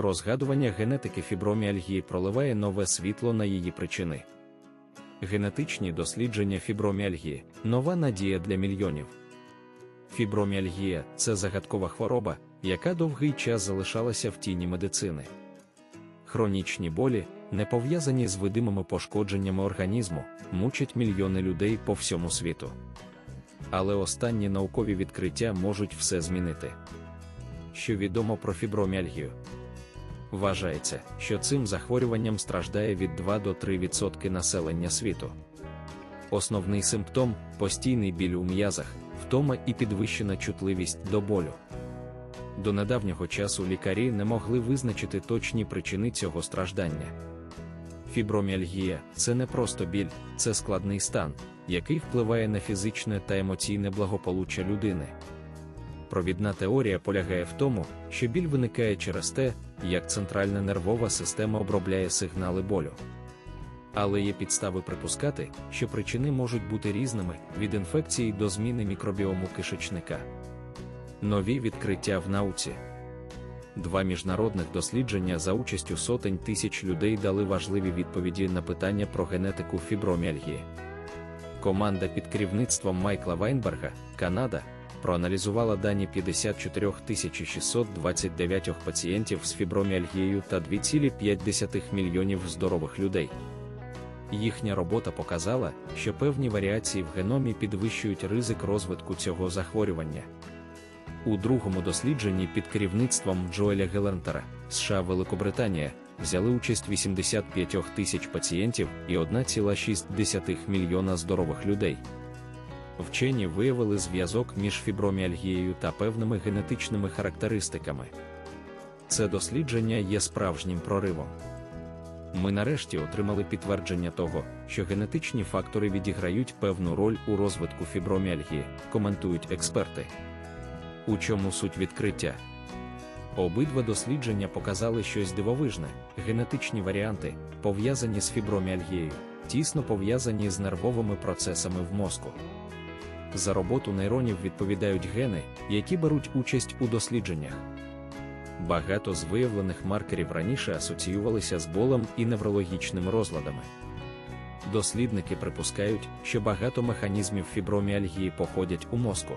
Розгадування генетики фіброміальгії проливає нове світло на її причини. Генетичні дослідження фіброміальгії нова надія для мільйонів. Фіброміальгія це загадкова хвороба, яка довгий час залишалася в тіні медицини. Хронічні болі, не пов'язані з видимими пошкодженнями організму, мучать мільйони людей по всьому світу. Але останні наукові відкриття можуть все змінити. Що відомо про фіброміальгію? Вважається, що цим захворюванням страждає від 2 до 3% населення світу. Основний симптом постійний біль у м'язах, втома і підвищена чутливість до болю. До недавнього часу лікарі не могли визначити точні причини цього страждання. Фіброміальгія це не просто біль, це складний стан, який впливає на фізичне та емоційне благополуччя людини. Провідна теорія полягає в тому, що біль виникає через те, як центральна нервова система обробляє сигнали болю. Але є підстави припускати, що причини можуть бути різними від інфекції до зміни мікробіому кишечника. Нові відкриття в науці. Два міжнародних дослідження за участю сотень тисяч людей дали важливі відповіді на питання про генетику фіброміальгії. Команда під керівництвом Майкла Вайнберга, Канада, проаналізувала дані 54 629 пацієнтів з фіброміальгією та 2,5 мільйонів здорових людей. Їхня робота показала, що певні варіації в геномі підвищують ризик розвитку цього захворювання. У другому дослідженні під керівництвом Джоеля Гелентера, США Великобританія, взяли участь 85 тисяч пацієнтів і 1,6 мільйона здорових людей. Вчені виявили зв'язок між фіброміальгією та певними генетичними характеристиками. Це дослідження є справжнім проривом. Ми нарешті отримали підтвердження того, що генетичні фактори відіграють певну роль у розвитку фіброміальгії, коментують експерти. У чому суть відкриття? Обидва дослідження показали щось дивовижне, генетичні варіанти, пов'язані з фіброміальгією, тісно пов'язані з нервовими процесами в мозку. За роботу нейронів відповідають гени, які беруть участь у дослідженнях. Багато з виявлених маркерів раніше асоціювалися з болем і неврологічними розладами. Дослідники припускають, що багато механізмів фіброміальгії походять у мозку.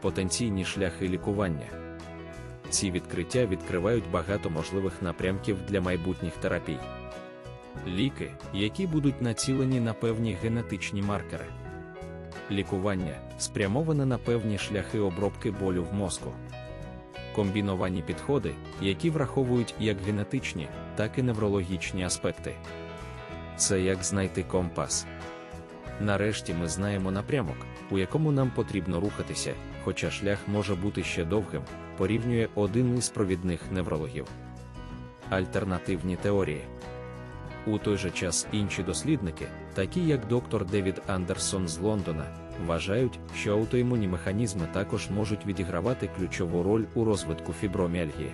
Потенційні шляхи лікування. Ці відкриття відкривають багато можливих напрямків для майбутніх терапій. Ліки, які будуть націлені на певні генетичні маркери. Лікування спрямоване на певні шляхи обробки болю в мозку. Комбіновані підходи, які враховують як генетичні, так і неврологічні аспекти. Це як знайти компас. Нарешті ми знаємо напрямок, у якому нам потрібно рухатися, хоча шлях може бути ще довгим, порівнює один із провідних неврологів. Альтернативні теорії. У той же час інші дослідники, такі як доктор Девід Андерсон з Лондона, вважають, що аутоімунні механізми також можуть відігравати ключову роль у розвитку фіброміальгії.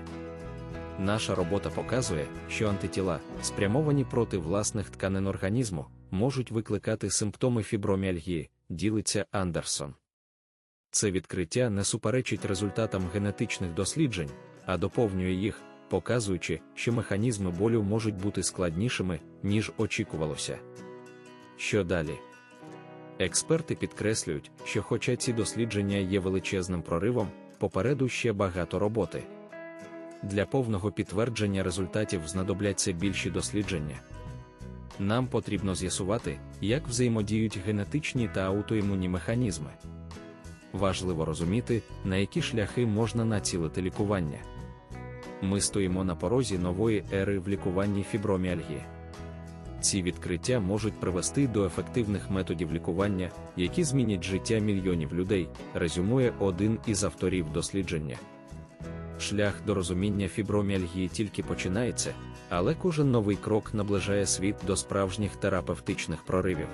Наша робота показує, що антитіла, спрямовані проти власних тканин організму, можуть викликати симптоми фіброміальгії, ділиться Андерсон. Це відкриття не суперечить результатам генетичних досліджень, а доповнює їх, показуючи, що механізми болю можуть бути складнішими, ніж очікувалося. Що далі? Експерти підкреслюють, що, хоча ці дослідження є величезним проривом, попереду ще багато роботи. Для повного підтвердження результатів знадобляться більші дослідження. Нам потрібно з'ясувати, як взаємодіють генетичні та аутоімунні механізми. Важливо розуміти, на які шляхи можна націлити лікування. Ми стоїмо на порозі нової ери в лікуванні фіброміальгії. Ці відкриття можуть привести до ефективних методів лікування, які змінять життя мільйонів людей, резюмує один із авторів дослідження. Шлях до розуміння фіброміальгії тільки починається, але кожен новий крок наближає світ до справжніх терапевтичних проривів.